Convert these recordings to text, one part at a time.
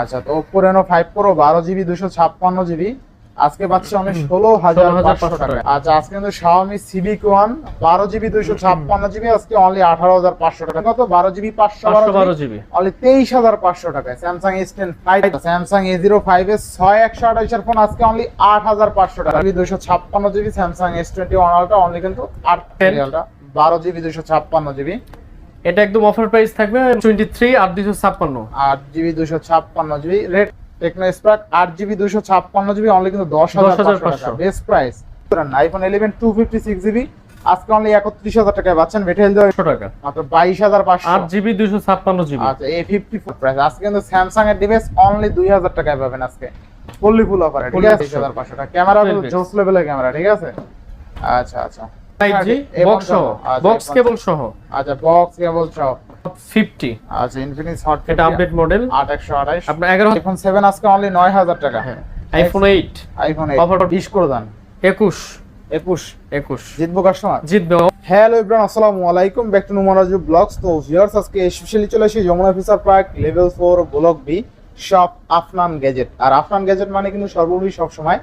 আচ্ছা তো Oppo Reno five pro বারো জিবি দুশো ছাপ্পান্ন জিবি আজকে পাচ্ছি আমি ষোলো হাজার পাঁচশো 16,500 টাকা। টাকা। আচ্ছা আজকে কিন্তু শাওমি সিভিক ওয়ান বারো জিবি দুশো ছাপ্পান্ন জিবি আজকে অনলি আঠারো হাজার পাঁচশো টাকা। কত? বারো জিবি পাঁচশো বারো জিবি অনলি তেইশ হাজার পাঁচশো টাকায় Samsung S ten five Samsung A zero five এর ছয় একশো আঠাইশের ফোন আজকে অনলি আট হাজার পাঁচশো টাকা। দুশো ছাপ্পান্ন GB Samsung S twenty one ultra only কিন্তু আট বারো জিবি দুশো ছাপ্পান্ন জিবি এটা একদম অফার প্রাইস থাকবে টোয়েন্টি থ্রি আর দুইশো ছাপ্পান্ন। আট জিবি দুশো ছাপ্পান্ন জিবি রেড টেকনো স্পার্ক আট জিবি দুশো ছাপ্পান্ন জিবি অনলি কিন্তু দশ হাজার পাঁচশো 10,500 best price iPhone eleven two fifty six GB আজকে অনলি একত্রিশ হাজার টাকায় পাচ্ছেন বেটেল দেওয়া। টাকা। মাত্র বাইশ হাজার পাঁচশো। আট জিবি দুইশো ছাপ্পান্ন জিবি। আচ্ছা এ ফিফটি ফোর প্রাইস আজকে কিন্তু স্যামসাং এর ডিভাইস অনলি দুই হাজার টাকায় পাবেন আজকে। ফুললি ফুল অফার ঠিক আছে। হাজার পাঁচশো টাকা। ক্যামেরা জোস লেভেলের ক্যামেরা ঠিক আছে? আচ্ছা আচ্ছা। ফাইভ জি A55 বক্স সহ আচ্ছা, বক্স কেবল সহ। আচ্ছা বক্স কেবল সহ। ফিফটি আচ্ছা ইনফিনিক্স হট এটা আপডেট মডেল আট একশো আপনার আইফোন আজকে অনলি টাকা। হ্যাঁ আইফোন আইফোন করে দেন। একুশ। একুশ। একুশ। জিতবো কাস্টমার জিতবে। হ্যালো ইব্রান আসসালামু আলাইকুম। ব্যাক টু নুমারাজু ব্লগস তো ভিউয়ার্স আজকে স্পেশালি চলে এসেছি Jamuna future park level block B shop Afnan gadget আর আফনান গ্যাজেট মানে কিন্তু সর্বোপরি সব সময়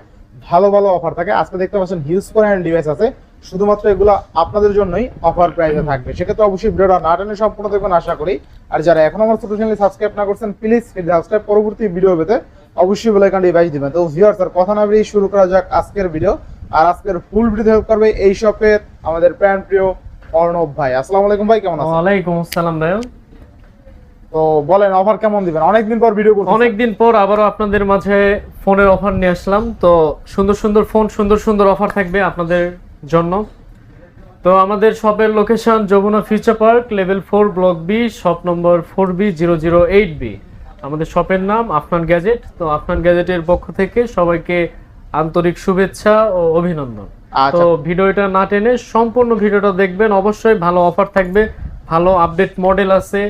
ভালো ভালো অফার থাকে। আজকে দেখতে পাচ্ছেন হিউজ পরিমাণ ডিভাইস আছে। শুধুমাত্র এগুলো আপনাদের জন্যই অফার প্রাইসে থাকবে। সেক্ষেত্রে অবশ্যই ভিডিওটা না টেনে সম্পূর্ণ দেখবেন আশা করি। আর যারা এখন আমার ছোট চ্যানেল সাবস্ক্রাইব না করছেন প্লিজ সাবস্ক্রাইব পরবর্তী ভিডিও পেতে অবশ্যই বেলাইকান ডিভাইস দিবেন। তো ভিউয়ার্স স্যার কথা না বেরিয়ে শুরু করা যাক আজকের ভিডিও আর আজকের ফুল ভিডিও হেল্প করবে এই শপের আমাদের প্রাণ প্রিয় অর্ণব ভাই। আসসালামু আলাইকুম ভাই কেমন আছেন? ওয়ালাইকুম আসসালাম ভাই। তো বলেন অফার কেমন দিবেন? অনেকদিন পর ভিডিও অনেকদিন পর আবারও আপনাদের মাঝে ফোনের অফার নিয়ে আসলাম। তো সুন্দর সুন্দর ফোন সুন্দর সুন্দর অফার থাকবে আপনাদের জন্য। তো আমাদের শপের location Jamuna future park level four block B shop number four B zero zero eight B আমাদের শপের নাম আফনান গ্যাজেট তো আফনান গ্যাজেটের পক্ষ থেকে সবাইকে আন্তরিক শুভেচ্ছা ও অভিনন্দন। আচ্ছা। তো ভিডিওটা না টেনে সম্পূর্ণ ভিডিওটা দেখবেন। অবশ্যই ভালো অফার থাকবে ভালো আপডেট মডেল আছে।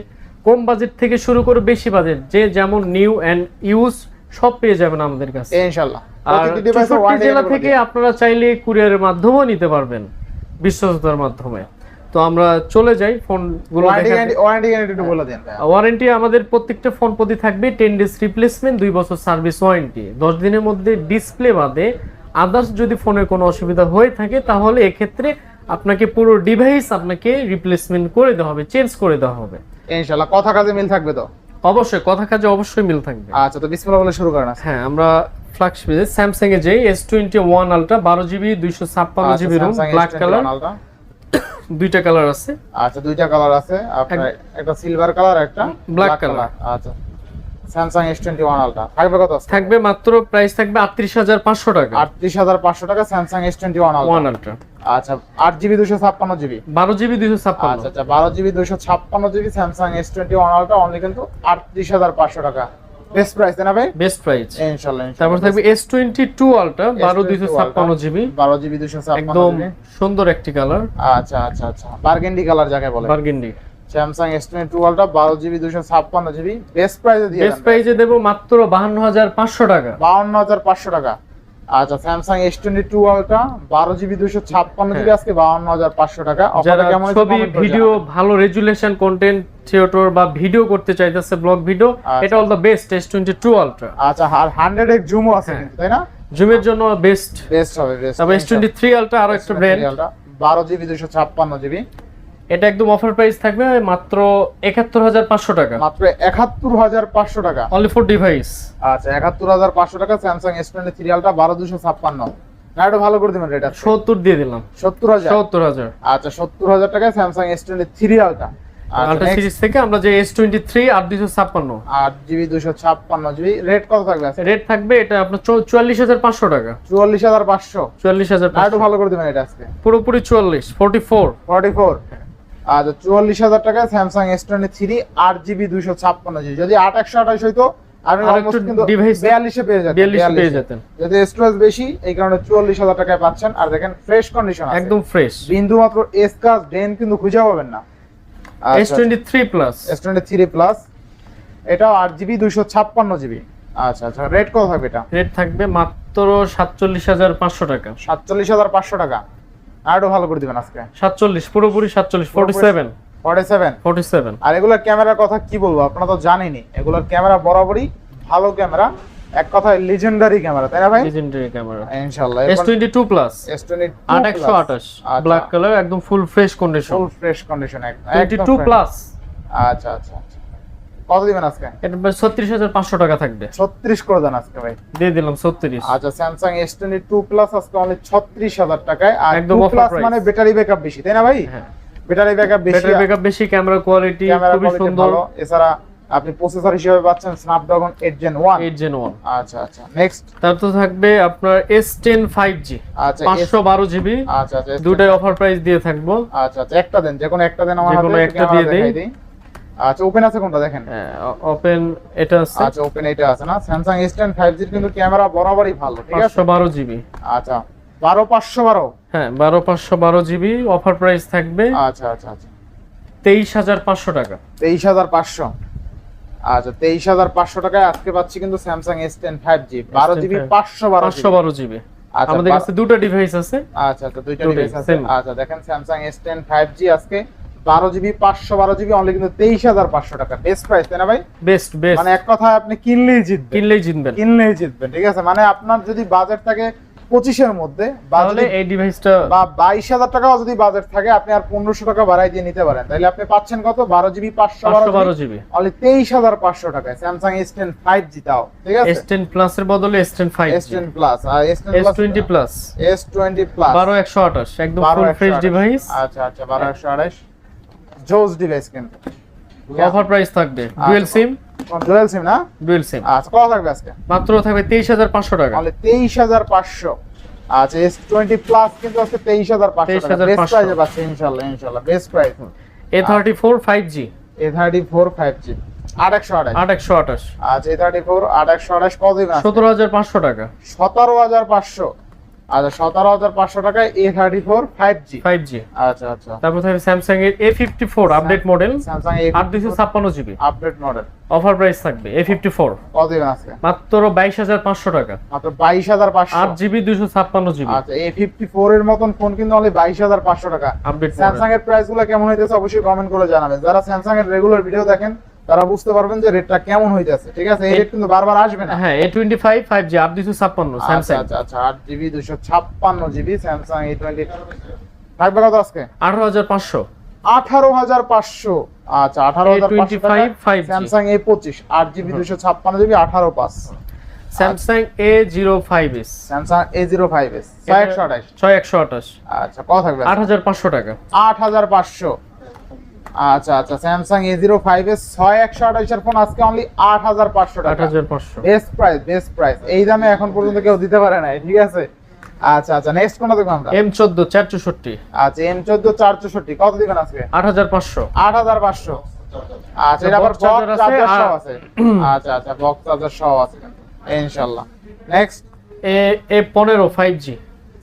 কম বাজেট থেকে শুরু করে বেশি বাজেট যে যেমন নিউ অ্যান্ড ইউজ সব পেয়ে যাবেন আমাদের কাছে। ইনশাআল্লাহ জেলা থেকে আপনারা চাইলে কুরিয়ারের মাধ্যমেও নিতে পারবেন বিশ্বস্ততার মাধ্যমে। তো আমরা চলে যাই ফোনগুলো ওয়ারেন্টি ওয়ারেন্টি আমাদের প্রত্যেকটা ফোন প্রতি থাকবে টেন ডেজ রিপ্লেসমেন্ট দুই বছর সার্ভিস ওয়ারেন্টি দশ দিনের মধ্যে ডিসপ্লে বাদে আদার্স যদি ফোনের কোনো অসুবিধা হয়ে থাকে তাহলে এক্ষেত্রে আপনাকে পুরো ডিভাইস আপনাকে রিপ্লেসমেন্ট করে দেওয়া হবে চেঞ্জ করে দেওয়া হবে। ইনশাআল্লাহ কথা কাজে মিল থাকবে তো? অবশ্যই কথা কাজে অবশ্যই মিল থাকবে। আচ্ছা তো বিসমিল্লাহ বলে শুরু করেন। হ্যাঁ আমরা ফ্ল্যাগশিপ স্যামসাং এর যে এস টোয়েন্টি ওয়ান আলট্রা বারো জিবি দুইশো ছাপ্পান্ন আচ্ছা, জিবি রুম ব্ল্যাক কালার দুইটা কালার আছে। আচ্ছা দুইটা কালার আছে। আপনার একটা সিলভার কালার একটা black color। আচ্ছা Samsung S twenty one ultra থাকবে কত থাকবে মাত্র প্রাইস থাকবে আটত্রিশ হাজার পাঁচশো টাকা। আটত্রিশ হাজার পাঁচশো টাকা Samsung S twenty one one ultra আচ্ছা আট জিবি দুশো ছাপ্পান্ন জিবি বারো জিবি দুইশো ছাপ্পান্ন। আচ্ছা আচ্ছা বারো জিবি দুশো ছাপ্পান্ন GB Samsung S twenty one ultra only কিন্তু আটত্রিশ হাজার পাঁচশো টাকা। বেস্ট প্রাইস না ভাই? বেস্ট প্রাইস ইনশাআল্লাহ তারপর থাকবে এস টোয়েন্টি টু আলট্রা বারো দুইশো ছাপ্পান্ন জিবি। বারো জিবি দুশো ছাপ্পান্ন একদম সুন্দর একটি কালার আচ্ছা আচ্ছা আচ্ছা। বার্গেন্ডি কালার যাকে বলে। Burgundy Samsung S twenty two ultra বারো জিবি দুশো ছাপ্পান্ন জিবি। বেস্ট প্রাইসে দিয়ে বেস্ট প্রাইসে দেব মাত্র বাহান্ন হাজার পাঁচশো টাকা। বাউন্ন হাজার পাঁচশো টাকা। আচ্ছা Samsung S twenty two ultra বারো জিবি দুশো ছাপ্পান্ন জিবি আজকে বাউন্ন হাজার পাঁচশো টাকা। হ্যাঁ। কেমন ছবি ভিডিও ভালো রেজুলেশন কন্টেন্ট থিয়েটার বা ভিডিও করতে চাইতেছে ব্লগ ভিডিও আচ্ছা। এটা all the best S twenty two ultra আচ্ছা আর হান্ড্রেড এক্স জুমও আছে হ্যাঁ। তাই না? জুমের জন্য বেস্ট বেস্ট হবে বেস্ট তারপর এস টোয়েন্টি থ্রি আলট্রা আরও একটা ব্র্যান্ড বারো জিবি দুশো ছাপ্পান্ন জিবি এটা একদম অফার প্রাইস থাকবে মাত্র একাত্তর হাজার পাঁচশো টাকা। মাত্র একাত্তর হাজার পাঁচশো টাকা। অনলি ফর ডিভাইস আচ্ছা একাত্তর হাজার পাঁচশো টাকা Samsung S twenty three ultra বারো দুশো ছাপ্পান্ন। ভালো করে দিবেন রেট সত্তর দিয়ে দিলাম। সত্তর হাজার? সত্তর হাজার। আচ্ছা সত্তর হাজার টাকায় Samsung S twenty three ultra ultra series থেকে আমরা যে এস টোয়েন্টি থ্রি আর দুইশো ছাপ্পান্ন। আট জিবি দুশো ছাপ্পান্ন জিবি রেট কত থাকবে রেট থাকবে এটা আপনার চুয়াল্লিশ হাজার পাঁচশো টাকা। চুয়াল্লিশ হাজার পাঁচশো। চুয়াল্লিশ হাজার ভালো করে দিবেন এটা আজকে। পুরোপুরি চুয়াল্লিশ ফোর্টি ফোর ফর্টি ফোর আচ্ছা চুয়াল্লিশ হাজার টাকায় স্যামসাং এস টোয়েন্টি থ্রি আট জিবি দুশো ছাপ্পান্ন জিবি যদি আট একশো আঠাশ হইতো আপনি আর almost একটু কিন্তু device- বিয়াল্লিশে পেয়ে যেতেন বিয়াল্লিশ পেয়ে 42 যেতেন। যদি বেশি এই কারণে চুয়াল্লিশ হাজার টাকায় পাচ্ছেন। আর দেখেন ফ্রেশ কন্ডিশন একদম ফ্রেশ বিন্দু মাত্র এস কাজ ডেন কিন্তু খুঁজে পাবেন না। S twenty three plus S twenty three plus এটাও আট জিবি দুশো ছাপ্পান্ন জিবি আচ্ছা আচ্ছা রেট কত থাকবে এটা? রেট থাকবে মাত্র সাতচল্লিশ হাজার পাঁচশো টাকা। সাতচল্লিশ হাজার পাঁচশো টাকা। আর ভালো করে দিবেন আজকে। সাতচল্লিশ পুরোপুরি সাতচল্লিশ forty seven forty seven forty seven আর এগুলোর ক্যামেরার কথা কি বলব আপনারা তো জানেনই। এগুলোর ক্যামেরা বরাবরই ভালো ক্যামেরা। এক কথায় লিজেন্ডারি ক্যামেরা তাই না ভাই? Legendary camera. ইনশাআল্লাহ S22 প্লাস এস টোয়েন্টি আট একশো আঠাশ। ব্ল্যাক কালার একদম full fresh condition full fresh condition একদম 22 প্লাস আচ্ছা আচ্ছা আচ্ছা। কত দিবেন আজকে? এটা ছত্রিশ হাজার পাঁচশো টাকা থাকবে। 36 করে দেন আজকে ভাই। দিয়ে দিলাম আচ্ছা স্যামসাং প্লাস আজকে অনলি টাকায়। আর একদম প্লাস মানে ব্যাটারি ব্যাকআপ বেশি তাই না ভাই? হ্যাঁ। ব্যাটারি ব্যাকআপ বেশি। ব্যাটারি ব্যাকআপ বেশি ক্যামেরা কোয়ালিটি সুন্দর। এছাড়া আপনি প্রসেসর হিসেবে পাচ্ছেন Snapdragon 8 gen 1 eight gen one আচ্ছা আচ্ছা নেক্সট তারপর থাকবে আপনার এস টেন ফাইভ জি আচ্ছা পাঁচশো বারো জিবি আচ্ছা আচ্ছা দুটাই অফার প্রাইস দিয়ে থাকব। আচ্ছা আচ্ছা একটা দেন যে কোনো একটা দেন আমার হাতে একটা দিয়ে দেই। আচ্ছা ওপেন আছে কোনটা দেখেন? ওপেন এটা আছে। আচ্ছা ওপেন এটা আছে না? স্যামসাং S10 5G এর কিন্তু ক্যামেরা বরাবরই ভালো ঠিক আছে? পাঁচশো বারো জিবি। আচ্ছা 12 512 হ্যাঁ বারো পাঁচশো বারো জিবি অফার প্রাইস থাকবে আচ্ছা আচ্ছা আচ্ছা। তেইশ হাজার পাঁচশো টাকা। 23500 আচ্ছা 23500 টাকায় আজকে পাচ্ছি কিন্তু স্যামসাং S10 5G 12 জিবি 512 পাঁচশো বারো জিবি। আচ্ছা আমাদের কাছে দুটো ডিভাইস আছে। আচ্ছা আচ্ছা দুটোই, ডিভাইস আছে। আচ্ছা দেখেন স্যামসাং S10 5G আজকে 12 জিবি 512 জিবি অনলি কিন্তু 23500 টাকা। বেস্ট প্রাইস তাই না ভাই? বেস্ট বেস্ট মানে এক কথায় আপনি কিনলেই জিতবেন। কিনলেই জিতবেন। কিনলেই জিতবেন ঠিক আছে? মানে আপনার যদি বাজেট থাকে পঁচিশের মধ্যে তাহলে এই ডিভাইসটা বা বাইশ হাজার টাকাও যদি বাজেট থাকে আপনি আর পনেরোশো টাকা বাড়াই দিয়ে নিতে পারেন। তাহলে আপনি পাচ্ছেন কত? বারো জিবি পাঁচশো পাঁচশো বারো বারো জিবি। অনলি তেইশ হাজার পাঁচশো টাকায়। Samsung S ten five G তাও ঠিক আছে? এস টেন প্লাস এর বদলে S ten five S ten plus আর S twenty plus S twenty plus বারো একশো আঠাশ একদম বারো ফ্রেশ ডিভাইস আচ্ছা আচ্ছা বারো একশো আঠাশ। জোস ডিভাইস কিন্তু। অফার প্রাইস থাকবে। ডুয়েল সিম ডুয়েল সিম না? ডুয়েল সিম আচ্ছা কত থাকবে আজকে? মাত্র থাকবে তেইশ হাজার পাঁচশো টাকা। তাহলে তেইশ হাজার পাঁচশো। আচ্ছা এস টোয়েন্টি প্লাস কিন্তু আজকে তেইশ হাজার পাঁচশো টাকা। বেস্ট প্রাইসে পাচ্ছে ইনশাল্লাহ ইনশাল্লাহ। Best price A thirty four five G A thirty four five G আট একশো আঠাশ। আট একশো আঠাশ। আচ্ছা এ থার্টি ফোর আট একশো আঠাশ কত দিবেন সতেরো হাজার পাঁচশো টাকা। সতেরো হাজার পাঁচশো। আচ্ছা সতেরো হাজার পাঁচশো টাকায় A thirty four five G five G আচ্ছা আচ্ছা। তারপর থাকবে স্যামসাং এর A fifty four update model Samsung আট দুইশো ছাপ্পান্ন GB update model offer price থাকবে এ ফিফটি ফোর কত দিবেন আজকে মাত্র বাইশ হাজার পাঁচশো টাকা। মাত্র বাইশ হাজার পাঁচশো। আট জিবি দুইশো ছাপ্পান্ন জিবি আচ্ছা এ ফিফটি ফোর এর মতন ফোন কিন্তু অনলি বাইশ হাজার পাঁচশো টাকা। আপডেট স্যামসাং এর প্রাইসগুলো কেমন হইতেছে অবশ্যই কমেন্ট করে জানাবেন। যারা স্যামসাং এর রেগুলার ভিডিও দেখেন তারা বুঝতে পারবেন যে রেটটা কেমন হইতেছে ঠিক আছে? এই রেট কিন্তু বারবার আসবে না। হ্যাঁ A twenty five five G আট দুইশো ছাপ্পান্ন আচ্ছা স্যামসাং আচ্ছা আচ্ছা আট জিবি দুশো ছাপ্পান্ন জিবি স্যামসাং এ টোয়েন্টি থাকবে কত আজকে? আঠারো হাজার পাঁচশো। আঠারো হাজার পাঁচশো। আচ্ছা আঠারো হাজার A25 5G স্যামসাং এ পঁচিশ আট জিবি দুশো ছাপ্পান্ন জিবি আঠারো পাঁচ। Samsung A zero five S Samsung A zero five S ছয় একশো আঠাশ। ছয় একশো আঠাশ। আচ্ছা কত থাকবে? আট হাজার পাঁচশো টাকা। আট হাজার পাঁচশো। আচ্ছা আচ্ছা Samsung A zero five S ছয় একশো আঠাশের ফোন আজকে অনলি আট হাজার পাঁচশো আট টাকা হাজার পাঁচশো। বেস্ট প্রাইস বেস্ট প্রাইস এই দামে এখন পর্যন্ত কেউ দিতে পারে নাই ঠিক আছে? আচ্ছা আচ্ছা নেক্সট কোনটা দেখব আমরা? এম চোদ্দ চার চৌষট্টি। আচ্ছা এম চোদ্দ চার চৌষট্টি কত দিবেন আজকে? আট হাজার পাঁচশো। আট হাজার পাঁচশো। আচ্ছা এটা আবার বক্স চার্জার সহ আছে। আচ্ছা আচ্ছা বক্স চার্জার সহ আছে। ইনশাআল্লাহ। নেক্সট এ এ পনেরো ফাইভ জি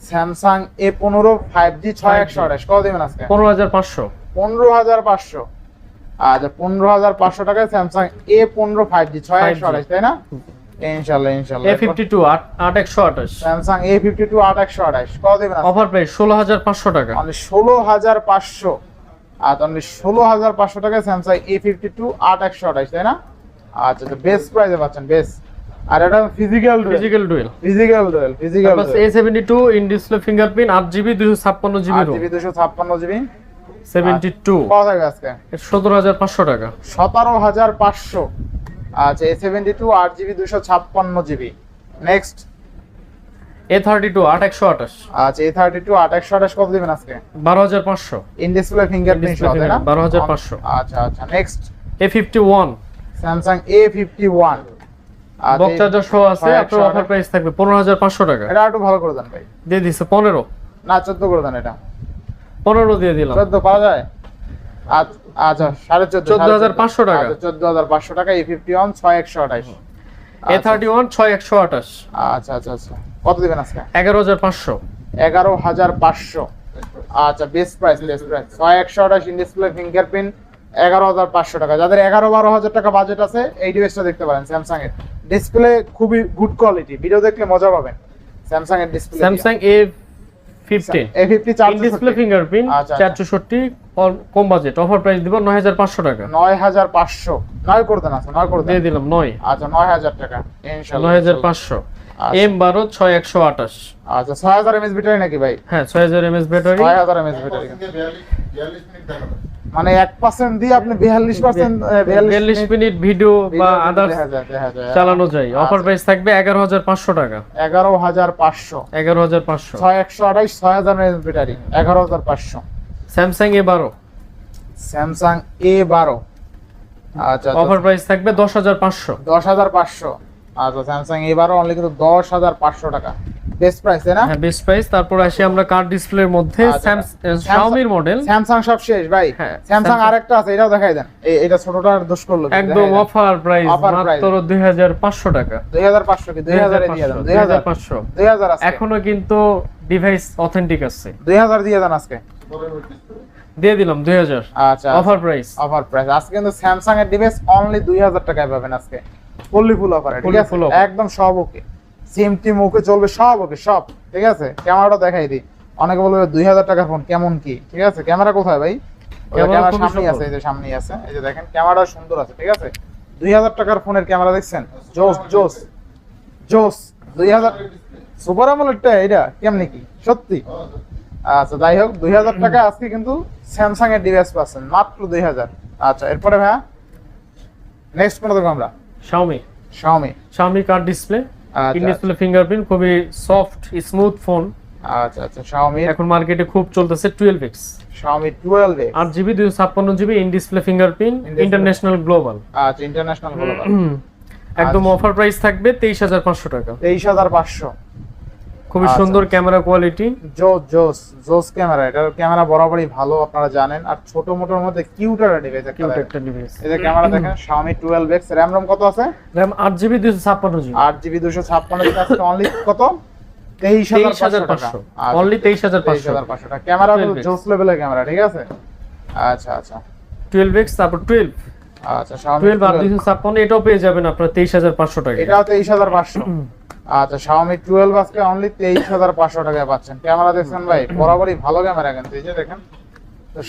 স্যামসাং এ পনেরো ফাইভ জি ছয় একশো আঠাশ। কত দিবেন আজকে? পনেরো হাজার পাঁচশো। পনেরো হাজার পাঁচশো। আচ্ছা পনেরো হাজার পাঁচশো টাকায় স্যামসাং এ পনেরো ফাইভ জি ছয় একশো 5G আঠাশ তাই না? ইনশাল্লাহ ইনশাল্লাহ। এ ফিফটি টু আট আট একশো আঠাশ। স্যামসাং এ ফিফটি টু আট একশো আঠাশ। কত দিবেন? অফার প্রাইস ষোলো হাজার পাঁচশো টাকা। অনলি ষোলো হাজার পাঁচশো। আর অনলি ষোলো হাজার পাঁচশো টাকায় স্যামসাং এ ফিফটি টু আট একশো আঠাশ তাই না? আচ্ছা তো বেস্ট প্রাইসে পাচ্ছেন বেস্ট আর এটা physical physical dual physical dual physical A seventy two in display fingerprint আট জিবি দুশো ছাপ্পান্ন জিবি জিবি দুশো ছাপ্পান্ন জিবি কত আজকে? পাঁচশো টাকা। সতেরো হাজার পাঁচশো। আচ্ছা নেক্সট আচ্ছা কত দিবেন আজকে? ইন ডিসপ্লে ফিঙ্গারপ্রিন্ট সহ তাই না? 12,500 আচ্ছা আচ্ছা নেক্সট বক্স চার্জার সহ আছে আপনার একশো অফার প্রাইস থাকবে পনেরো হাজার পাঁচশো টাকা। এটা একটু ভালো করে দেন ভাই। দিয়ে দিচ্ছে পনেরো। না চোদ্দ করে দেন এটা। পনেরো দিয়ে দিলাম। চোদ্দ পাওয়া যায়? আচ্ছা আচ্ছা সাড়ে চোদ্দ 14,500 টাকা। চোদ্দ হাজার পাঁচশো টাকা এ ফিফটি ওয়ান ছয় একশো আঠাশ। এ থার্টি ওয়ান ছয় একশো আঠাশ। আচ্ছা আচ্ছা আচ্ছা। কত দিবেন আজকে? এগারো হাজার পাঁচশো। এগারো হাজার পাঁচশো। আচ্ছা বেস্ট প্রাইস বেস্ট প্রাইস ছয় একশো আঠাশ ফিঙ্গারপ্রিন্ট এগারো হাজার পাঁচশো টাকা। যাদের এগারো বারো হাজার টাকা বাজেট আছে এই ডিভাইসটা দেখতে পারেন স্যামসাং এর ডিসপ্লে খুবই গুড কোয়ালিটি ভিডিও দেখলে মজা পাবেন। স্যামসাং এর display Samsung A fifteen A fifty চার ডিসপ্লে ফিঙ্গারপ্রিন্ট আচ্ছা, চার চৌষট্টি কম বাজেট অফার প্রাইস দিব নয় হাজার পাঁচশো টাকা। নয় হাজার পাঁচশো। নয় করে দেন আছে নয় করে দিয়ে দিলাম নয়। আচ্ছা নয় হাজার টাকা। ইনশাল্লাহ নয় হাজার পাঁচশো। আচ্ছা। এম বারো ছয় একশো আঠাশ। আচ্ছা ছয় হাজার এমএস ব্যাটারি নাকি ভাই? হ্যাঁ ছয় হাজার এমএস ব্যাটারি। ছয় হাজার এমএস ব্যাটারি। মানে এক পার্সেন্ট দিয়ে আপনি বিয়াল্লিশ পার্সেন্ট বিয়াল্লিশ মিনিট ভিডিও বা আদার্স চালানো যায়। আচ্ছা। অফার প্রাইস থাকবে এগারো হাজার পাঁচশো টাকা। এগারো হাজার পাঁচশো। এগারো হাজার পাঁচশো। ছয় একশো আঠাইশ ছয় হাজার ব্যাটারি এগারো হাজার পাঁচশো। স্যামসাং এ বারো। স্যামসাং এ বারো। আচ্ছা অফার প্রাইস থাকবে দশ হাজার পাঁচশো। দশ হাজার পাঁচশো। আচ্ছা স্যামসাং এ বারো অনলি কিন্তু দশ হাজার পাঁচশো টাকা। বেস্ট প্রাইস তাই না? হ্যাঁ বেস্ট প্রাইস তারপর আসি আমরা কার ডিসপ্লের মধ্যে আচ্ছা। শাওমির মডেল স্যামসাং সব শেষ ভাই। হ্যাঁ, স্যামসাং আরেকটা আছে এটাও দেখাই দেন। এটা দোষ করল একদম অফার প্রাইস মাত্র টাকা। কি? দিয়ে দেন আছে এখনও কিন্তু ডিভাইস অথেন্টিক আছে। দিয়ে দেন আজকে। দিয়ে দিলাম দুই হাজার। আচ্ছা অফার প্রাইস অফার প্রাইস আজকে কিন্তু স্যামসাং এর ডিভাইস অনলি দুই হাজার টাকায় পাবেন আজকে। ফুললি ফুল অফার ঠিক আছে? একদম সব ওকে। সিম টিম ওকে চলবে সব ওকে সব ঠিক আছে? ক্যামেরাটা দেখাই দিই। অনেকে বলবে দুই হাজার টাকার ফোন কেমন কি? ঠিক আছে? ক্যামেরা কোথায় ভাই? ক্যামেরা সামনেই সুন্দর। আছে এই যে সামনেই আছে। এই যে দেখেন ক্যামেরা সুন্দর আছে ঠিক আছে? দুই হাজার টাকার ফোনের ক্যামেরা দেখছেন? জোস জোস জোস। দুই হাজার সুপার আমলেরটা এটা কেমনি কি? সত্যি? আচ্ছা যাই হোক দুই হাজার টাকা আজকে কিন্তু স্যামসাং এর ডিভাইস পাচ্ছেন মাত্র দুই হাজার। আচ্ছা এরপরে ভাইয়া নেক্সট কোন দেখব আমরা। শাওমি শাওমি শাওমি কার ডিসপ্লে আচ্ছা, ইন ডিসপ্লে ফিঙ্গারপ্রিন্ট খুবই সফট স্মুথ ফোন আচ্ছা আচ্ছা শাওমি এখন মার্কেটে খুব চলতেছে টুয়েলভ এক্স শাওমি টুয়েলভ এ আট জিবি দুইশো ছাপ্পান্ন GB in display fingerprint international global আচ্ছা ইন্টারন্যাশনাল গ্লোবাল একদম আচ্ছা। অফার প্রাইস থাকবে তেইশ হাজার পাঁচশো টাকা। তেইশ হাজার পাঁচশো। খুবই আচ্ছা। সুন্দর ক্যামেরা কোয়ালিটি। জোস জোস জোস ক্যামেরা। এটার ক্যামেরা বরাবরই ভালো আপনারা জানেন। আর ছোট মোটর মধ্যে কিউটার ডিভাইস একটা কিউট একটা ডিভাইস এই যে ক্যামেরা দেখেন টুয়েলভ এক্স র্যাম রম কত আছে? জিবি আট জিবি দুশো ছাপ্পান্ন জিবি অনলি কত? তেইশ তেইশ হাজার হাজার পাঁচশো। পাঁচশো অনলি তেইশ হাজার তেইশ পাঁচশো হাজার পাঁচশো টাকা। ক্যামেরা জোস লেভেলের ক্যামেরা ঠিক আছে? আচ্ছা আচ্ছা। টুয়েলভ এক্স তারপর টুয়েলভ আচ্ছা শাওমি 12 এটাও পেয়ে যাবেন আপনার তেইশ হাজার পাঁচশো টাকা এটাও তেইশ হাজার পাঁচশো। আচ্ছা শাওমি টুয়েলভ আজকে অনলি তেইশ হাজার পাঁচশো টাকায় পাচ্ছেন। ক্যামেরা দেখছেন ভাই বরাবরই ভালো ক্যামেরা কিন্তু এই যে দেখেন। তো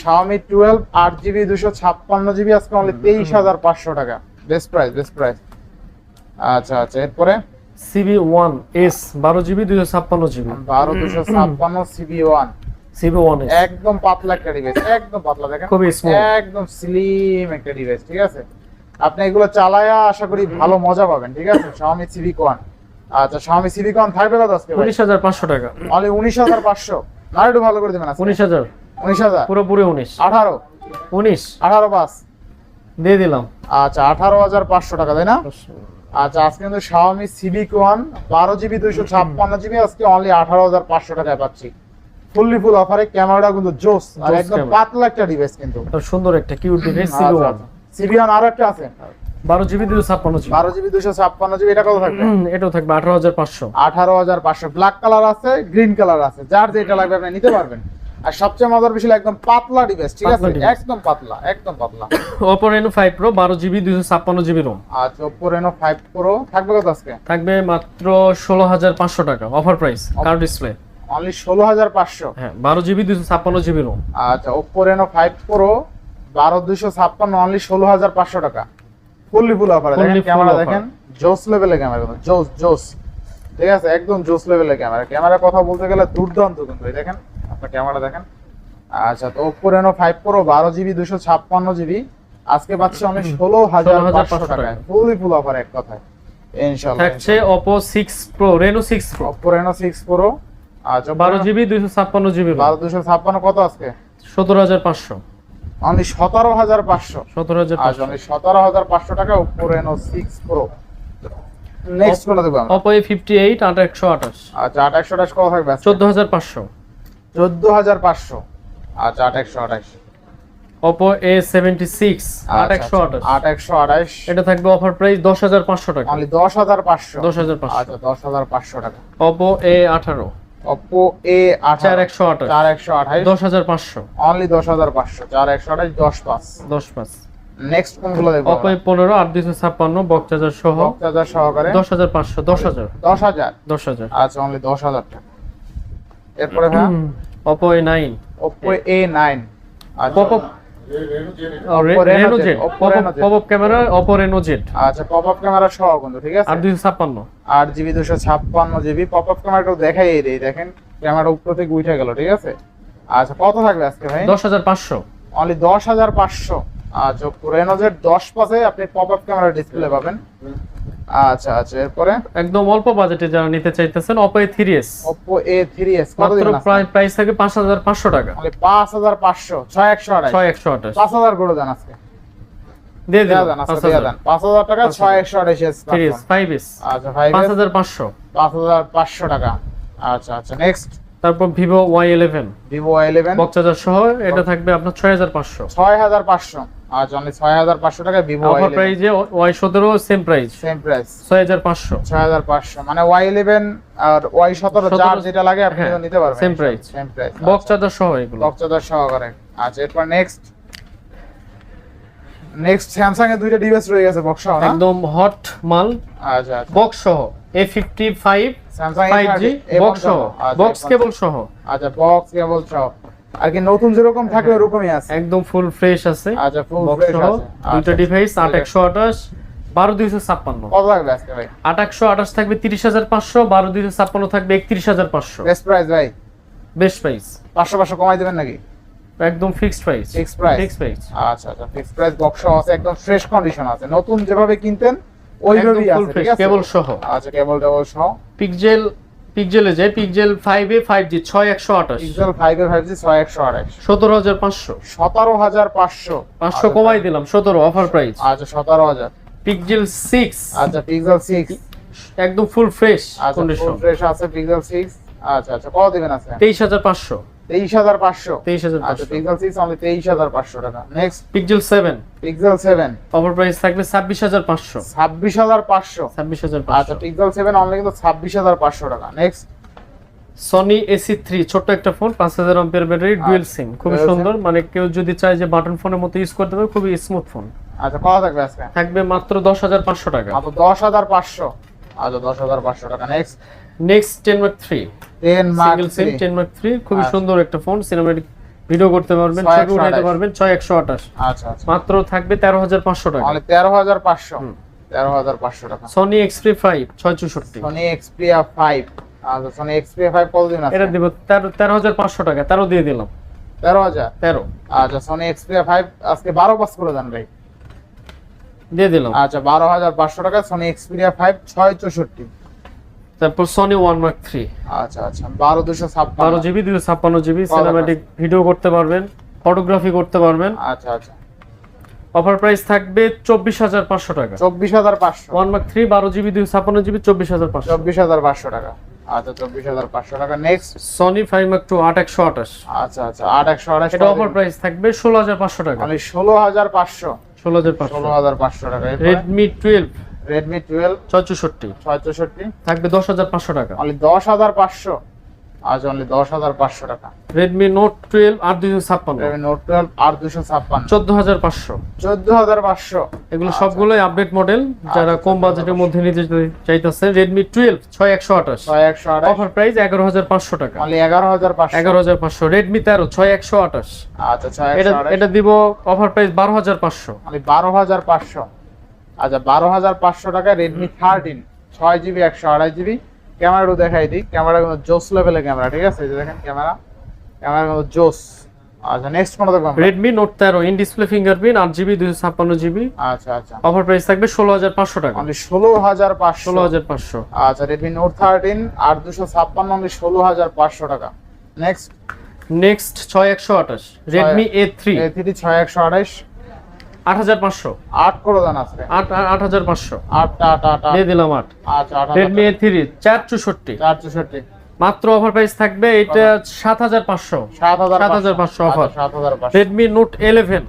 জিবি দুশো ছাপ্পান্ন জিবি আজকে অনলি তেইশ হাজার পাঁচশো টাকা। বেস্ট প্রাইস বেস্ট প্রাইস আচ্ছা আচ্ছা এরপরে? সিবি ওয়ান এস বারো জিবি দুইশো একদম পাতলা একটা ডিভাইস একদম পাতলা দেখেন। খুবই smooth। একদম স্লিম একটা ডিভাইস ঠিক আছে? আপনি এগুলো চালায়া আশা করি ভালো মজা পাবেন ঠিক আছে? আচ্ছা থাকবে কত আজকে উনিশ হাজার পাঁচশো টাকা। অনলি উনিশ হাজার পাঁচশো। না একটু ভালো করে দেবেন আজকে। উনিশ হাজার। উনিশ হাজার। পুরোপুরি উনিশ। আঠারো। উনিশ। আঠারো পাঁচ। দিয়ে দিলাম। আচ্ছা আঠারো হাজার পাঁচশো টাকা তাই না? আচ্ছা আজকে কিন্তু শাওমি সিভিক ওয়ান বারো জিবি দুইশো ছাপ্পান্ন জিবি আজকে অনলি আঠারো হাজার পাঁচশো টাকায় পাচ্ছি। ফুললি ফুল অফারে ক্যামেরাটা কিন্তু জোস আর একদম পাতলা একটা ডিভাইস কিন্তু। সুন্দর একটা কিউট ডিভাইস আরও একটা আছে। বারো জিবি দুইশো ছাপ্পান্ন জিবি বারো জিবি দুশো ছাপ্পান্ন জিবি এটা কত থাকবে? এটাও থাকবে আঠারো হাজার পাঁচশো। আঠারো হাজার পাঁচশো। ব্ল্যাক কালার আছে গ্রিন কালার আছে। যার যেটা লাগবে আপনি নিতে পারবেন। আর সবচেয়ে মজার বিষয় একদম পাতলা ডিভাইস ঠিক আছে? একদম পাতলা একদম পাতলা। রেনো ফাইভ প্রো বারো জিবি দুইশো ছাপ্পান্ন জিবি রোম আচ্ছা ওপো রেনো ফাইভ প্রো থাকবে কত আজকে? থাকবে মাত্র ষোলো হাজার পাঁচশো টাকা অফার প্রাইস কার ডিসপ্লে অনলি ষোলো হাজার পাঁচশো। হ্যাঁ বারো জিবি দুইশো ছাপ্পান্ন জিবি রোম। আচ্ছা ওপো রেনো ফাইভ প্রো বারো দুশো ছাপ্পান্ন অনলি ষোলো হাজার পাঁচশো টাকা। ফুললি ফুল অফার দেখেন ক্যামেরা দেখেন জোস লেভেলের ক্যামেরা কিন্তু জোস জোস ঠিক আছে একদম জোস লেভেলের ক্যামেরা ক্যামেরার কথা বলতে গেলে দুর্দান্ত কিন্তু এই দেখেন আপনার ক্যামেরা দেখেন। আচ্ছা তো ওপো রেনো ফাইভ প্রো বারো জিবি দুশো ছাপ্পান্ন জিবি। আজকে পাচ্ছে অনেক ষোলো হাজার 16,500 পাঁচশো টাকায়। ফুললি ফুল অফার এক কথায়। ইনশাল্লাহ থাকছে Oppo six Pro Reno six Pro Oppo Reno six Pro আচ্ছা বারো জিবি দুইশো ছাপ্পান্ন জিবি বারো। দুশো ছাপ্পান্ন কত আজকে? সতেরো হাজার পাঁচশো। অনলি সতেরো হাজার পাঁচশো। সতেরো হাজার পাঁচশো। অনলি সতেরো হাজার পাঁচশো টাকা Oppo Reno six Pro next কোনটা দেখব আমরা অপো এ ফিফটি এইট আট একশো আঠাশ। আচ্ছা আট একশো আঠাশ কত থাকবে চোদ্দ হাজার পাঁচশো। চোদ্দ হাজার পাঁচশো। আচ্ছা আট একশো আঠাশ। অপো এ সেভেন্টি সিক্স আট একশো আঠাশ। আট একশো আঠাশ। এটা থাকবে অফার প্রাইস দশ হাজার পাঁচশো টাকা। অনলি দশ হাজার পাঁচশো। দশ হাজার পাঁচশো। আচ্ছা দশ হাজার পাঁচশো টাকা। অপো এ আঠারো। ওপো এ চার একশো আঠাশ। চার একশো আঠাশ। দশ হাজার পাঁচশো। অনলি দশ হাজার পাঁচশো। চার একশো আঠাশ দশ পাঁচ। দশ পাঁচ। নেক্সট কোনগুলো দেখব অপো এ পনেরো আট দুইশো ছাপ্পান্ন বকচার্জার সহ। হাজার সহকারে। দশ হাজার পাঁচশো দশ হাজার। দশ হাজার? দশ হাজার। আচ্ছা অনলি দশ হাজার টাকা। এরপরে ভাই? Oppo A nine Oppo A nine Oppo আচ্ছা। আর পপ দেখাই দেই দেখেন ক্যামেরা উপর থেকে উঠে গেল ঠিক আছে? আচ্ছা কত থাকবে আজকে ভাই? দশ হাজার পাঁচশো। অনলি দশ হাজার পাঁচশো। আচ্ছা দশ পাশে আপনি পপ আপ ক্যামেরা ডিসপ্লে পাবেন। আচ্ছা আচ্ছা এরপরে? একদম অল্প বাজেটে যারা নিতে চাইতেছেন এস ওপো এ থ্রি কত মাত্র দিবেন প্রায় প্রাইস থাকে পাঁচ হাজার পাঁচশো টাকা। ছয় একশো আঠাশ। পাঁচ হাজার করে দেন আজকে। দিয়ে দেন আজকে দেয়া দেন। পাঁচ হাজার টাকা ছয় একশো আড়াই থ্রি এস ফাইভ এস আচ্ছা ভাই পাঁচ হাজার পাঁচশো। পাঁচ হাজার পাঁচশো টাকা। আচ্ছা আচ্ছা নেক্সট তারপর Vivo Y eleven Vivo eleven বক্সাজার সহ এটা থাকবে আপনার ছয় হাজার পাঁচশো। ছয় হাজার পাঁচশো। আচ্ছা অনলি ছয় হাজার পাঁচশো টাকা ভিভো অফার প্রাইজে ওয়াই সতেরো সেম প্রাইস সেম প্রাইস ছয় হাজার পাঁচশো। ছয় হাজার পাঁচশো। মানে ওয়াই ইলেভেন আর ওয়াই সতেরো সতেরো চার যেটা লাগে আপনি হ্যাঁ, নিতে পারবেন same price। Same price box charger সহ এগুলো। বক্সদার সহকারে। আচ্ছা এরপর নেক্সট নেক্সট স্যামসাং এর দুইটা ডিভাইস রয়ে গেছে বক্স সহ একদম হট মাল। আচ্ছা আচ্ছা। বক্স সহ। A fifty five Samsung five box সহ। বক্স কেবল সহ। আচ্ছা বক্স কেবল সহ। আর কি নতুন যেরকম থাকে ওরকমই আছে। একদম ফুল ফ্রেশ আছে। আচ্ছা ফুল ফ্রেশ আছে। আচ্ছা, ডিভাইস আট ঠিক আছে। একশো আঠাশ বারো দুইশো ছাপ্পান্ন। আট একশো আঠাশ থাকবে তিরিশ হাজার পাঁচশো বারো দুইশো ছাপ্পান্ন থাকবে একত্রিশ হাজার পাঁচশো। বেস্ট প্রাইস ভাই? বেস্ট প্রাইস পাঁচশো পাঁচশো কমাই দেবেন নাকি? একদম fixed price Fixed price? Fixed price আচ্ছা আচ্ছা প্রাইস বক্স আছে একদম ফ্রেশ কন্ডিশন আছে। নতুন যেভাবে কিনতেন ওইভাবেই আছে ঠিক আছে? কেবল সহ। আচ্ছা কেবল সহ। পিকজেল পিকজেলে যায় পিকজেল 5 এ ফাইভ জি ছয় একশো আঠাশ। পিক্সেল ফাইভ এর ফাইভ জি ছয় একশো আঠাশ। সতেরো হাজার পাঁচশো। সতেরো হাজার পাঁচশো। পাঁচশো কমাই দিলাম সতেরো অফার প্রাইস আচ্ছা সতেরো হাজার। পিকজেল সিক্স আচ্ছা পিক্সেল 6 একদম full fresh condition full fresh আছে পিক্সেল 6 আচ্ছা আচ্ছা কত দিবেন আছে তেইশ আচ্ছা পিক্সেল অনলি টাকা। নেক্সট পিক্সেল অফার প্রাইস থাকবে আচ্ছা পিক্সেল অনলি কিন্তু পাঁচশো টাকা। নেক্সট সনি এসি থ্রি ছোট্ট একটা ফোন পাঁচ হাজার ব্যাটারি ডুয়েল সিম খুবই সুন্দর। মানে কেউ যদি চায় যে বাটন ফোনের মতো ইউজ করতে পারে খুবই স্মুথ ফোন আচ্ছা কত থাকবে আজকে? থাকবে মাত্র দশ হাজার পাঁচশো টাকা। দশ হাজার পাঁচশো। আচ্ছা দশ হাজার পাঁচশো টাকা। Next next ten Mark three ten Mark single SIM ten Mark three খুবই আচ্ছা। সুন্দর একটা ফোন সিনেমাটিক ভিডিও করতে পারবেন ছবি আঠাশ। পারবেন ছয় একশো আঠাশ। আচ্ছা আচ্ছা। মাত্র থাকবে তেরো হাজার পাঁচশো টাকা। তেরো হাজার পাঁচশো। টাকা। সনি এক্সপ্রি ফাইভ ছয় চৌষট্টি সনি এক্সপিরিয়া ফাইভ আচ্ছা সনি এক্সপিরিয়া ফাইভ কত দিন আছে? এটা দিব তেরো তেরো হাজার পাঁচশো টাকা তেরো দিয়ে দিলাম। তেরো হাজার? তেরো। আচ্ছা সনি এক্সপিরিয়া ফাইভ আজকে বারো পাস করে দেন ভাই। দিয়ে দিলাম। আচ্ছা বারো হাজার পাঁচশো টাকা সনি এক্সপিরিয়া ফাইভ ছয় চৌষট্টি তারপর সনি ওয়ান মার্ক থ্রি আচ্ছা আচ্ছা বারো দুশো বারো জিবি দুশো ছাপ্পান্ন জিবি সিনেমাটিক ভিডিও করতে পারবেন ফটোগ্রাফি করতে পারবেন। আচ্ছা আচ্ছা। অফার প্রাইস থাকবে চব্বিশ হাজার পাঁচশো টাকা। চব্বিশ হাজার পাঁচশো। ওয়ান মার্ক থ্রি বারো জিবি দুশো ছাপ্পান্ন জিবি চব্বিশ হাজার পাঁচশো। চব্বিশ হাজার পাঁচশো টাকা। আচ্ছা চব্বিশ হাজার পাঁচশো টাকা। Next Sony five Mark two আট একশো আঠাশ। আচ্ছা আচ্ছা আট একশো আঠাশ এটা অফার প্রাইস থাকবে ষোলো হাজার পাঁচশো টাকা। মানে ষোলো হাজার পাঁচশো। ষোলো হাজার পাঁচশো। ষোলো হাজার পাঁচশো টাকা। রেডমি টুয়েলভ রেডমি টুয়েলভ ছয় চৌষট্টি ছয় চৌষট্টি থাকবে দশ হাজার পাঁচশো টাকা। অনলি দশ হাজার পাঁচশো। আচ্ছা অনলি দশ হাজার পাঁচশো টাকা। রেডমি নোট টুয়েলভ আট দুইশো ছাপ্পান্ন। রেডমি নোট টুয়েলভ আর দুশো ছাপ্পান্ন। চোদ্দ হাজার পাঁচশো। চোদ্দ হাজার পাঁচশো। এগুলো সবগুলোই আপডেট মডেল যারা কম বাজেটের মধ্যে নিতে চাইতেছে রেডমি টুয়েলভ ছয় একশো আঠাশ। ছয় একশো আঠাশ। অফার প্রাইস এগারো হাজার পাঁচশো টাকা। অনলি এগারো হাজার পাঁচশো। এগারো হাজার পাঁচশো। রেডমি তেরো ছয় একশো আঠাশ। আচ্ছা ছয় এটা এটা দিব অফার প্রাইস বারো হাজার পাঁচশো। অনলি বারো হাজার পাঁচশো। আচ্ছা বারো হাজার পাঁচশো টাকা রেডমি থার্টিন ছয় জিবি একশো আড়াই জিবি ক্যামেরাটাও দেখাই দিই। ক্যামেরা কিন্তু জোস লেভেলের ক্যামেরা ঠিক আছে? দেখেন ক্যামেরা। ক্যামেরা কিন্তু জোস। আচ্ছা next in display GB 256 GB আচ্ছা আচ্ছা। প্রাইস থাকবে 16500 টাকা। আচ্ছা আর টাকা। নেক্সট নেক্সট আট হাজার পাঁচশো। আট করে দেন আজকে। আট আট হাজার পাঁচশো। আট আট আট দিয়ে দিলাম আট। আচ্ছা আট রেডমি এ থ্রি চার চৌষট্টি। চার চৌষট্টি। মাত্র অফার প্রাইস থাকবে এটা সাত হাজার পাঁচশো। সাত হাজার সাত হাজার পাঁচশো offer। আচ্ছা, সাত হাজার পাঁচশো। রেডমি নোট ইলেভেন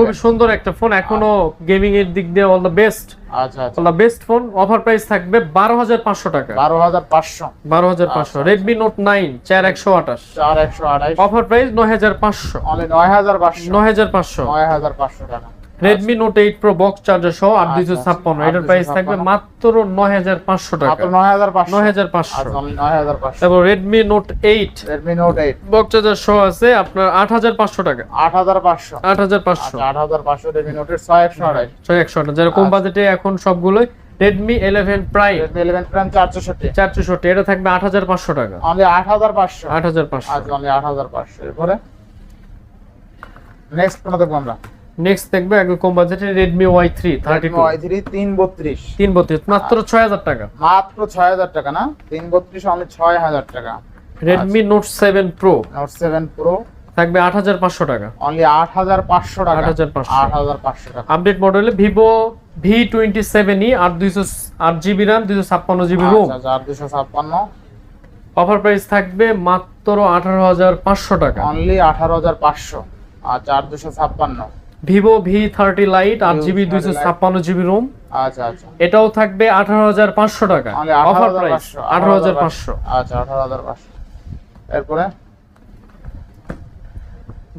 খুবই সুন্দর একটা ফোন এখনও গেমিং এর দিক দিয়ে অল দ্য বেস্ট আচ্ছা আচ্ছা। বেস্ট ফোন অফার প্রাইস থাকবে বারো হাজার পাঁচশো টাকা। বারো হাজার পাঁচশো। বারো হাজার পাঁচশো। রেডমি নোট নাইন চার একশো আঠাশ। চার একশো আঠাইশ অফার প্রাইস নয় হাজার পাঁচশো। অনলি নয় হাজার পাঁচশো। নয় হাজার পাঁচশো। নয় হাজার পাঁচশো টাকা। Redmi Note eight Pro box charger সহ আট দুইশো ছাপ্পান্ন। এটার প্রাইস থাকবে 8256 মাত্র নয় হাজার পাঁচশো টাকা। মাত্র নয় হাজার পাঁচশো। নয় হাজার পাঁচশো। আচ্ছা নয় হাজার পাঁচশো। তারপর Redmi Note eight Redmi Note eight box charger সহ আছে আপনার আট হাজার পাঁচশো টাকা। আট হাজার পাঁচশো। আট হাজার পাঁচশো। আচ্ছা আট হাজার পাঁচশো রেডমি নোটের ছয় একশো আড়াই। ছয় একশো আঠাশ যারা কম আচ্ছা। বাজেটে এখন সবগুলোই প্রাইম রেডমি ইলেভেন প্রাইম চার চৌষট্টি চার চৌষট্টি এটা থাকবে আট হাজার পাঁচশো টাকা। পাঁচশো। আচ্ছা অনলি আট হাজার পাঁচশো। এরপরে? নেক্সট কোনটা দেখব আমরা নেক্সট দেখবে একদম কম বাজেটে ওয়াই থ্রি তিন বত্রিশ। তিন বত্রিশ মাত্র ছয় হাজার টাকা। মাত্র ছয় হাজার টাকা না? তিন বত্রিশ অনলি ছয় হাজার টাকা। Redmi Note seven Pro Note seven Pro থাকবে আট হাজার পাঁচশো টাকা। অনলি আট হাজার পাঁচশো টাকা। 8,500 আট হাজার পাঁচশো টাকা। আপডেট মডেলে জিবি র্যাম দুইশো ছাপ্পান্ন জিবি রোম আচ্ছা চার দুশো ছাপ্পান্ন। অফার প্রাইস থাকবে মাত্র আঠারো হাজার পাঁচশো টাকা। অনলি আঠারো হাজার পাঁচশো। আর চার দুশো ছাপ্পান্ন। ভিভো ভি থার্টি লাইট আট Vivo জিবি দুইশো Lite। ছাপ্পান্ন জিবি রোম। আচ্ছা আচ্ছা। এটাও থাকবে আঠারো হাজার পাঁচশো টাকা। অফার প্রাইস আঠারো হাজার পাঁচশো। আচ্ছা আঠারো হাজার পাঁচশো। এরপরে?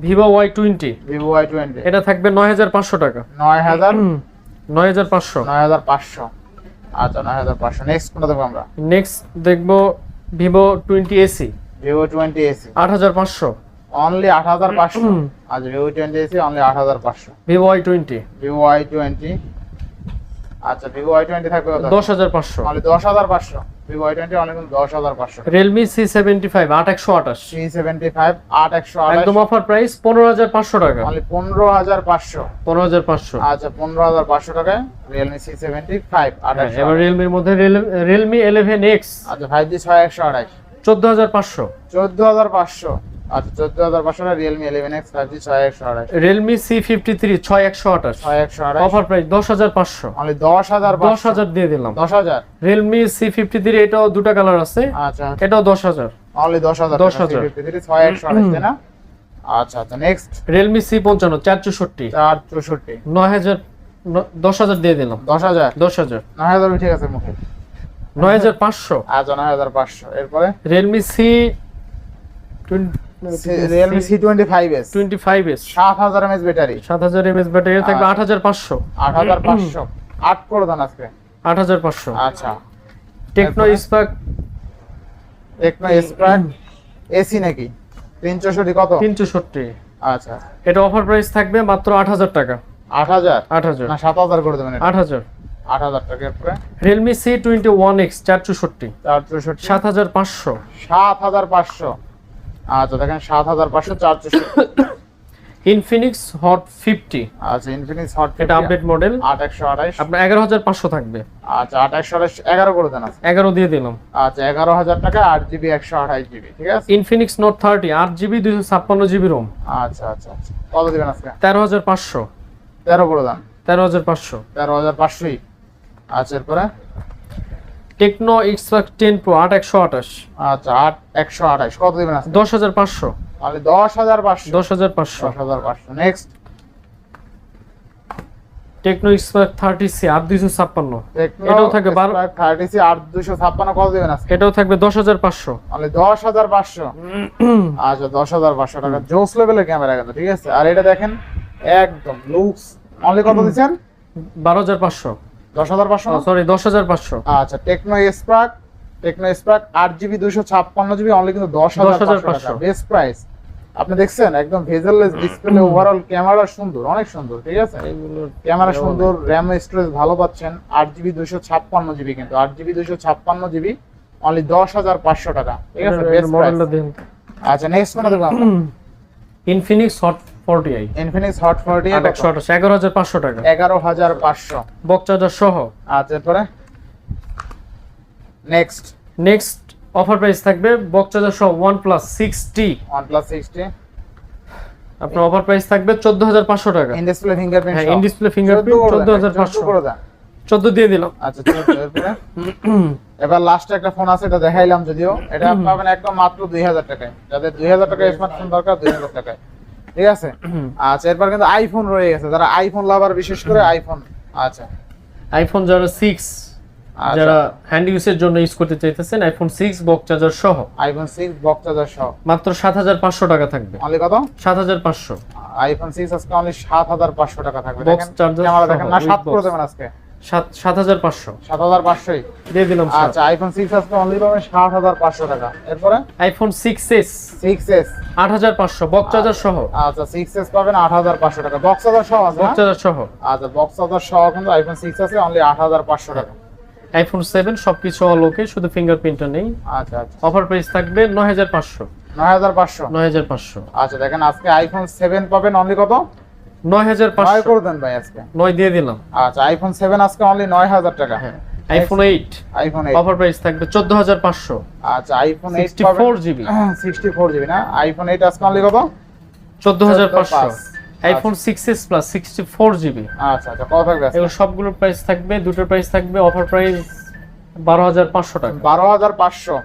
Vivo Y twenty. Vivo Y twenty. এটা থাকবে নয় হাজার পাঁচশো টাকা। নয় হাজার? নয় হাজার পাঁচশো। নয় হাজার পাঁচশো। আচ্ছা নয় হাজার পাঁচশো। নেক্সট কোনটা দেখব আমরা? নেক্সট দেখব Vivo twenty AC. Vivo twenty AC. আট হাজার পাঁচশো। অনলি 8500 আর Vivo 20 AC only 8500 Vivo i20 Vivo i20 আচ্ছা ভিভো i20 থাকবে কত? 10500 মানে 10500 Vivo i20 only 10500 Realme C75 8128 C75 8128 একদম অফার প্রাইস 15500 টাকা। মানে 15500 15500 আচ্ছা 15500 টাকায় Realme C75 8128 এবার Realme এর মধ্যে Realme 11X আচ্ছা 5G 6128 14500 14500 আচ্ছা চোদ্দ হাজার পাঁচশো টাকা Realme eleven X five G ছয় একশো আঠাশ রিয়েলমি সি ফিফটি থ্রি ছয় একশো আঠাশ। ছয় একশো আঠাশ অফার প্রাইস দশ হাজার পাঁচশো। অনলি দশ হাজার দশ হাজার দিয়ে দিলাম। দশ হাজার? রিয়েলমি সি ফিফটি থ্রি এটাও দুটা কালার আছে। আচ্ছা এটাও দশ হাজার। অনলি দশ হাজার 10,000 ছয় একশো আঠাশ না? আচ্ছা আচ্ছা নেক্সট রিয়েলমি সি পঞ্চান্ন চার চৌষট্টি চার চৌষট্টি নয় হাজার দশ হাজার দিয়ে দিলাম। দশ হাজার? দশ হাজার। নয় হাজার ঠিক আছে মুখে। নয় হাজার পাঁচশো। আচ্ছা নয় হাজার পাঁচশো। এরপরে? Realme C twenty Realme C25s 25s 7000 mAh battery. 7000 mAh থাকবে 8500 আট হাজার দেন আজকে। 8500 আচ্ছা। Tecno Spark Tecno Spark AC নাকি? 360 কত? 360 আচ্ছা। টাকা। Realme C twenty one X দেবেন 8000 8000 টাকা পরে Realme C21X 464 আচ্ছা দেখেন সাত হাজার পাঁচশো চার চৌষট্টি ইনফিনিক্স হট ফিফটি আচ্ছা ইনফিনিক্স হট এটা আপডেট মডেল আট একশো আঠাইশ আপনার এগারো হাজার পাঁচশো থাকবে। আচ্ছা আট একশো আঠাইশ এগারো করে দেন আজকে। এগারো দিয়ে দিলাম। আচ্ছা এগারো হাজার টাকা আট জিবি একশো আঠাইশ জিবি ঠিক আছে? ইনফিনিক্স নোট থার্টি আট জিবি দুইশো ছাপ্পান্ন জিবি রোম আচ্ছা আচ্ছা আচ্ছা। কত দিবেন আজকে? তেরো হাজার পাঁচশো। তেরো করে দেন। তেরো হাজার পাঁচশো। তেরো হাজার পাঁচশোই। আচ্ছা এরপরে? টেকনো এক্সপার্ট টেন প্রো আট একশো আঠাশ। আচ্ছা আট একশো আঠাইশ কত দিবেন আজকে? দশ হাজার পাঁচশো। তাহলে দশ হাজার পাঁচশো। দশ হাজার পাঁচশো। দশ হাজার পাঁচশো। Next Tecno expert thirty C আট দুইশো ছাপ্পান্ন। এটাও থাকবে বারো- থার্টি সি আট দুশো ছাপ্পান্ন। কত দিবেন আজকে? এটাও থাকবে দশ হাজার পাঁচশো। তাহলে দশ হাজার পাঁচশো। আচ্ছা দশ হাজার পাঁচশো টাকা। জোস লেভেলের ক্যামেরা কিন্তু ঠিক আছে? আর এটা দেখেন একদম লুকস। অনলি কত দিচ্ছেন? বারো হাজার পাঁচশো। দশ হাজার পাঁচশো? সরি দশ হাজার পাঁচশো। আচ্ছা টেকনো স্প্রাক টেকনো স্প্রাক আট জিবি দুশো ছাপ্পান্ন জিবি অনলি কিন্তু দশ হাজার 10,500 পাঁচশো। বেস্ট প্রাইস আপনি দেখছেন একদম ভেজারলেস ডিসপ্লে ওভারঅল ক্যামেরা সুন্দর অনেক সুন্দর ঠিক আছে? ক্যামেরা সুন্দর র্যাম স্টোরেজ ভালো পাচ্ছেন আট জিবি দুশো ছাপ্পান্ন জিবি কিন্তু আট জিবি দুশো ছাপ্পান্ন জিবি অনলি দশ হাজার পাঁচশো টাকা ঠিক আছে? আচ্ছা নেক্সট কোনটা Infinix Hot forty I Infinix Hot forty আট একশো আঠাশ এগারো হাজার পাঁচশো টাকা। এগারো হাজার পাঁচশো। বক চার্জার সহ আচ্ছা এরপরে? নেক্সট নেক্সট অফার প্রাইস থাকবে বক চার্জার সহ one plus sixty one plus sixty আপনার অফার প্রাইস থাকবে চোদ্দ হাজার পাঁচশো টাকা। ইন ডিসপ্লে ফিঙ্গারপ্রিন্ট হ্যাঁ ইন ডিসপ্লে ফিঙ্গারপ্রিন্ট চোদ্দ হাজার পাঁচশো। করে দেন। চোদ্দ দিয়ে দিলাম। আচ্ছা চোদ্দ এরপরে? এবার লাস্টে একটা ফোন আছে এটা দেখাইলাম যদিও। এটা পাবেন একদম মাত্র দুই হাজার টাকায়। যাদের দুই হাজার টাকায় স্মার্টফোন দরকার দুই হাজার টাকায়। ঠিক আছে? আচ্ছা এরপর কিন্তু আইফোন রয়ে গেছে। যারা আইফোন লাভার বিশেষ করে আইফোন আচ্ছা। আইফোন যারা সিক্স আচ্ছা। যারা হ্যান্ড ইউজের জন্য ইউজ করতে চাইতেছেন আইফোন সিক্স বক চার্জার সহ। আইফোন সিক্স বক চার্জার সহ। মাত্র সাত হাজার পাঁচশো টাকা থাকবে। অনলি কত? সাত হাজার পাঁচশো। আইফোন সিক্স আজকে অনলি সাত হাজার পাঁচশো টাকা থাকবে। দেখেন ক্যামেরা দেখেন না with সাত করে দেবেন আজকে। সাত হাজার পাঁচশো। সাত হাজার পাঁচশোই? দিয়ে দিলাম। আচ্ছা আইফোন সিক্স আজকে অনলি পাবেন সাত হাজার পাঁচশো টাকা। এরপরে? IPhone six S six S আট হাজার পাঁচশো বক চার্জার সহ। আচ্ছা সিক্স এস পাবেন আট হাজার পাঁচশো টাকা। বক্স চার্জার সহ আছে বক না? চার্জার সহ। আচ্ছা বক্স চার্জার সহ কিন্তু আইফোন সিক্স আছে অনলি আট হাজার পাঁচশো টাকা। আইফোন সেভেন সবকিছু অলোকে শুধু ফিঙ্গারপ্রিন্টটা নেই। আচ্ছা আচ্ছা। অফার প্রাইস থাকবে নয় হাজার পাঁচশো। নয় হাজার পাঁচশো? নয় হাজার পাঁচশো। আচ্ছা দেখেন আজকে আইফোন সেভেন পাবেন অনলি কত? নয় হাজার নয় পাঁচশো করে দেন ভাই আজকে। নয় দিয়ে দিলাম। আচ্ছা আইফোন সেভেন আজকে অনলি নয় হাজার টাকা। হ্যাঁ iPhone eight iPhone eight offer price থাকবে চোদ্দ হাজার পাঁচশো। আচ্ছা iPhone eight sixty four GB sixty four GB না? আইফোন এইট আজকে অনলি কত? চোদ্দ হাজার পাঁচশো। 14,500 iPhone six S plus sixty four GB আচ্ছা আচ্ছা কত থাকবে এগুলো সবগুলোর প্রাইস থাকবে দুটোর প্রাইস থাকবে অফার প্রাইস বারো হাজার পাঁচশো টাকা। বারো হাজার পাঁচশো।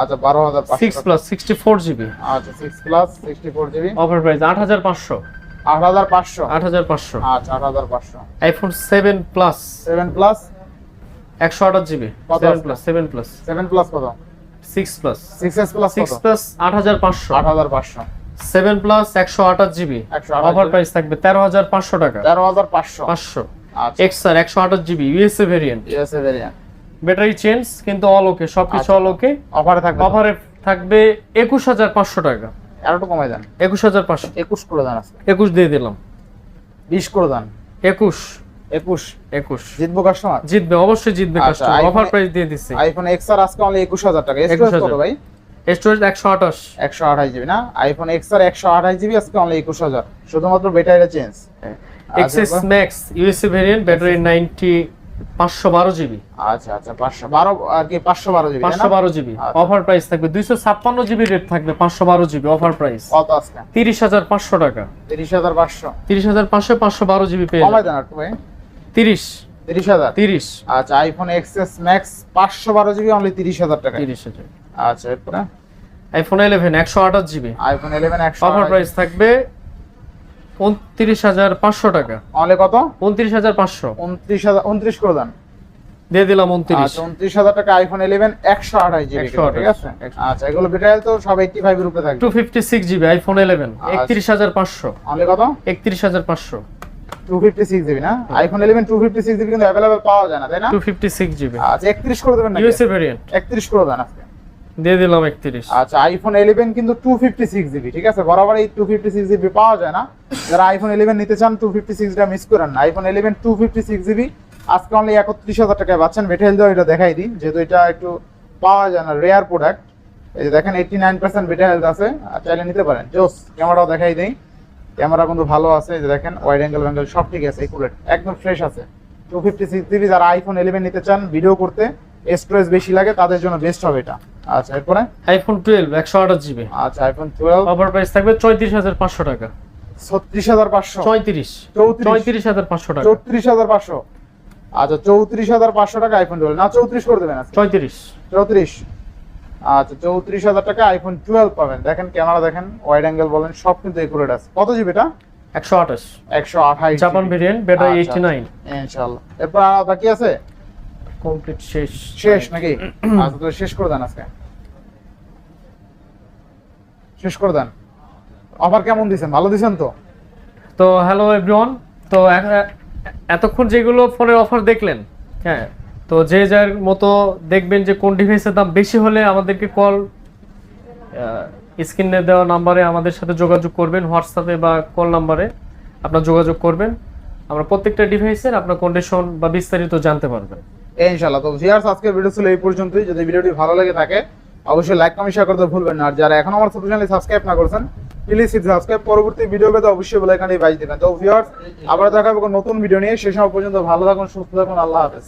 আচ্ছা বারো হাজার six plus sixty four GB আচ্ছা six plus sixty four GB offer price আট হাজার পাঁচশো। হাজার পাঁচশো আট হাজার পাঁচশো। আট হাজার পাঁচশো। আচ্ছা আট হাজার পাঁচশো। IPhone seven plus plus GB plus plus plus কত প্লাস প্লাস প্লাস আট হাজার পাঁচশো। আট হাজার পাঁচশো। সেভেন প্লাস একশো আঠাশ জিবি অফার প্রাইস থাকবে তেরো হাজার পাঁচশো টাকা। তেরো হাজার পাঁচশো। পাঁচশো। আচ্ছা। এক্স আর একশো আঠাশ GB USA variant USA variant battery change কিন্তু অল ওকে সবকিছু আচ্ছা। অল ওকে অফারে থাকবে অফারে থাকবে একুশ হাজার পাঁচশো টাকা। আর একটু কমাই দেন। একুশ হাজার পাঁচশো। একুশ করে দেন আজকে। একুশ দিয়ে দিলাম। বিশ করে দেন। একুশ। একুশ। একুশ। জিতবো কাস্টমার জিতবে অবশ্যই জিতবে কাস্টমার অফার প্রাইস দিয়ে দিচ্ছে আইফোন এক্স আর আজকে অনলি একুশ হাজার টাকা। 21,000 স্টোরেজ কত ভাই? স্টোরেজ একশো আঠাশ। একশো আঠাশ জিবি না? আইফোন এক্স আর একশো আঠাশ জিবি আজকে অনলি একুশ হাজার। শুধুমাত্র ব্যাটারিটা change XS Max USA variant battery ninety পাঁচশো বারো জিবি আচ্ছা আচ্ছা পাঁচশো বারো কি পাঁচশো বারো জিবি পাঁচশো বারো জিবি। অফার প্রাইস থাকবে দুইশো ছাপ্পান্ন জিবি রেট থাকবে পাঁচশো বারো জিবি অফার প্রাইস কত আজকে তিরিশ হাজার পাঁচশো টাকা। তিরিশ হাজার পাঁচশো। তিরিশ হাজার পাঁচশো পাঁচশো বারো জিবি পেয়ে কমাই দেন ভাই। তিরিশ। তিরিশ হাজার? তিরিশ। আচ্ছা আইফোন এক্সএস ম্যাক্স পাঁচশো বারো জিবি অনলি তিরিশ হাজার টাকা। তিরিশ হাজার। আচ্ছা এরপরে? আইফোন ইলেভেন একশো আঠাশ জিবি আইফোন ইলেভেন একশো অফার প্রাইস থাকবে উনত্রিশ হাজার পাঁচশো টাকা। অনলি কত? উনত্রিশ হাজার পাঁচশো। উনত্রিশ হাজার উনত্রিশ করে দেন। দিয়ে দিলাম উনত্রিশ। আচ্ছা উনত্রিশ হাজার টাকা আইফোন ইলেভেন একশো আঠাশ জিবি ঠিক আছে? আচ্ছা এগুলো ব্যাটারি তো সব এইটটি ফাইভ এর উপরে থাকবে। Two fifty six GB iPhone eleven. একত্রিশ হাজার পাঁচশো। অনলি কত? একত্রিশ হাজার পাঁচশো। টু ফিফটি সিক্স জিবি না? IPhone eleven two fifty six GB কিন্তু অ্যাভেলেবেল পাওয়া যায় না তাই না? টু ফিফটি সিক্স জিবি আচ্ছা একত্রিশ করে দেবেন ইউএসএ ভেরিয়েন্ট একত্রিশ করে দেন আজকে। দিয়ে দিলাম একত্রিশ। আচ্ছা আইফোন ইলেভেন কিন্তু টু ফিফটি সিক্স জিবি ঠিক আছে? বরাবর এই টু ফিফটি সিক্স জিবি পাওয়া যায় না। যারা আইফোন ইলেভেন নিতে চান টু ফিফটি সিক্সটা মিস করেন না। IPhone eleven two fifty six GB আজকে অনলি একত্রিশ হাজার টাকায় পাচ্ছেন। বেটেল দেওয়া এটা দেখাই দিই। যেহেতু এটা একটু পাওয়া যায় না রেয়ার প্রোডাক্ট এই যে দেখেন এইটটি নাইন পার্সেন্ট বেটে হেলথ আছে। আর চাইলে নিতে পারেন। জোস ক্যামেরাও দেখাই দিই। ক্যামেরা কিন্তু ভালো আছে। এই যে দেখেন ওয়াইড অ্যাঙ্গেল ব্যাঙ্গেল সব ঠিক আছে একুরেট একদম ফ্রেশ আছে। টু ফিফটি সিক্স জিবি যারা আইফোন ইলেভেন নিতে চান ভিডিও করতে স্টোরেজ বেশি লাগে তাদের জন্য বেস্ট হবে এটা। আচ্ছা এরপরে? আইফোন টুয়েলভ একশো আঠাশ জিবি আচ্ছা আইফোন টুয়েলভ অফার প্রাইস থাকবে চৌত্রিশ হাজার পাঁচশো টাকা। ছত্রিশ হাজার পাঁচশো? চৌত্রিশ চৌত্রিশ। চৌত্রিশ হাজার পাঁচশো টাকা। চৌত্রিশ হাজার পাঁচশো। আচ্ছা চৌত্রিশ হাজার পাঁচশো টাকা আইফোন টুয়েলভ না চৌত্রিশ করে দেবেন আজকে। চৌত্রিশ চৌত্রিশ। আচ্ছা চৌত্রিশ হাজার টাকা আইফোন টুয়েলভ পাবেন। দেখেন ক্যামেরা দেখেন ওয়াইড অ্যাঙ্গেল বলেন সব কিন্তু একুরেট আছে। কত জিবি এটা? একশো আঠাশ। একশো আঠাশ Japan variant battery eighty nine ইনশাল্লাহ এরপর বাকি আছে? কমপ্লিট শেষ। শেষ নাকি? আচ্ছা তো শেষ করে দেন আজকে। শেষ করে দেন। অফার কেমন দিছেন? ভালো দিছেন তো? তো হ্যালো এভরিওয়ান তো এতক্ষণ যেগুলো ফোনের অফার দেখলেন হ্যাঁ তো যে যার মতো দেখবেন যে কোন ডিভাইসের দাম বেশি হলে আমাদেরকে কল স্ক্রিনে দেওয়া নাম্বারে আমাদের সাথে যোগাযোগ করবেন হোয়াটসঅ্যাপে বা কল নাম্বারে আপনার যোগাযোগ করবেন। আমরা প্রত্যেকটা ডিভাইসের আপনার কন্ডিশন বা বিস্তারিত জানতে পারবেন। ইনশাআল্লাহ। তো ভিয়ার্স আজকের ভিডিও ছিল এই পর্যন্তই। যদি ভিডিওটি ভালো লাগে থাকে, অবশ্যই লাইক কমেন্ট শেয়ার করতে ভুলবেন না। আর যারা এখন আমার ছোট চ্যানেল সাবস্ক্রাইব না করেছেন প্লিজ সাবস্ক্রাইব পরবর্তী ভিডিও পেতে অবশ্যই বেল আইকনে বাজিয়ে দেবেন। তো ভিউয়ার্স আবার দেখা হবে নতুন ভিডিও নিয়ে। সেই সময় পর্যন্ত ভালো থাকুন, সুস্থ থাকুন। আল্লাহ হাফেজ।